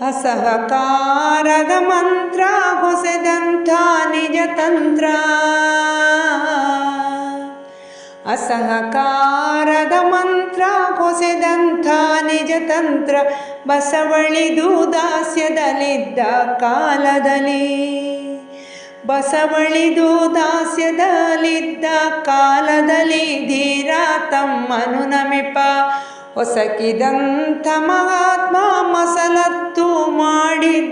ಅಸಹಕಾರದ ಮಂತ್ರ ಹೊಸೆದಂಥ ನಿಜ ತಂತ್ರ ಅಸಹಕಾರದ ಮಂತ್ರ ಹೊಸೆದಂಥ ನಿಜ ತಂತ್ರ ಬಸವಳಿದು ದಾಸ್ಯದಲ್ಲಿದ್ದ ಕಾಲದಲ್ಲಿ, ಬಸವಳಿದು ದಾಸ್ಯದಲ್ಲಿದ್ದ ಕಾಲದಲ್ಲಿ ಧೀರ ತಮ್ಮನು ನಮಿಪ. ಹೊಸಕಿದಂಥ ಮಹಾತ್ಮ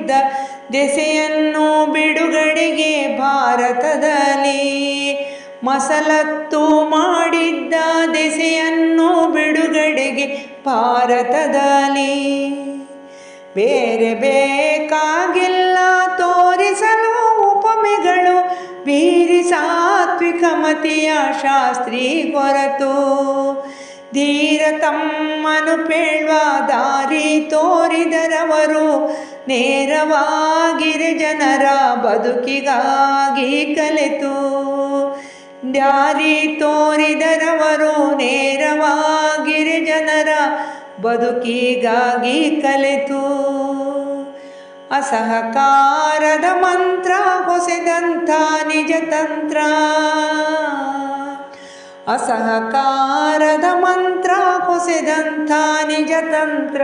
ಮಾಡಿದ್ದ ದೆಸೆಯನ್ನು ಬಿಡುಗಡೆಗೆ ಭಾರತದಲ್ಲಿ ಮಸಲತ್ತು ಮಾಡಿದ್ದ ದೆಸೆಯನ್ನು ಬಿಡುಗಡೆಗೆ ಭಾರತದಲ್ಲಿ. ಬೇರೆ ಬೇಕಾಗಿಲ್ಲ ತೋರಿಸಲು ಉಪಮೆಗಳು ಬೀರಿ ಸಾತ್ವಿಕ ಮತಿಯ ಶಾಸ್ತ್ರಿ ಕೊರತು. ಧೀರ ತಮ್ಮನು ಪೇಳ್ವ ದಾರಿ ತೋರಿದರವರು ನೇರವಾಗಿರೆ ಜನರ ಬದುಕಿಗಾಗಿ ಕಲೆತು. ದಾರಿ ತೋರಿದರವರು ನೇರವಾಗಿರೆ ಜನರ ಬದುಕಿಗಾಗಿ ಕಲೆತು. ಅಸಹಕಾರದ ಮಂತ್ರ ಹೊಸೆದಂಥ ನಿಜ ತಂತ್ರ. ಅಸಹಕಾರದ ಮಂತ್ರ ಹೊಸೆದಂಥ ನಿಜ ತಂತ್ರ.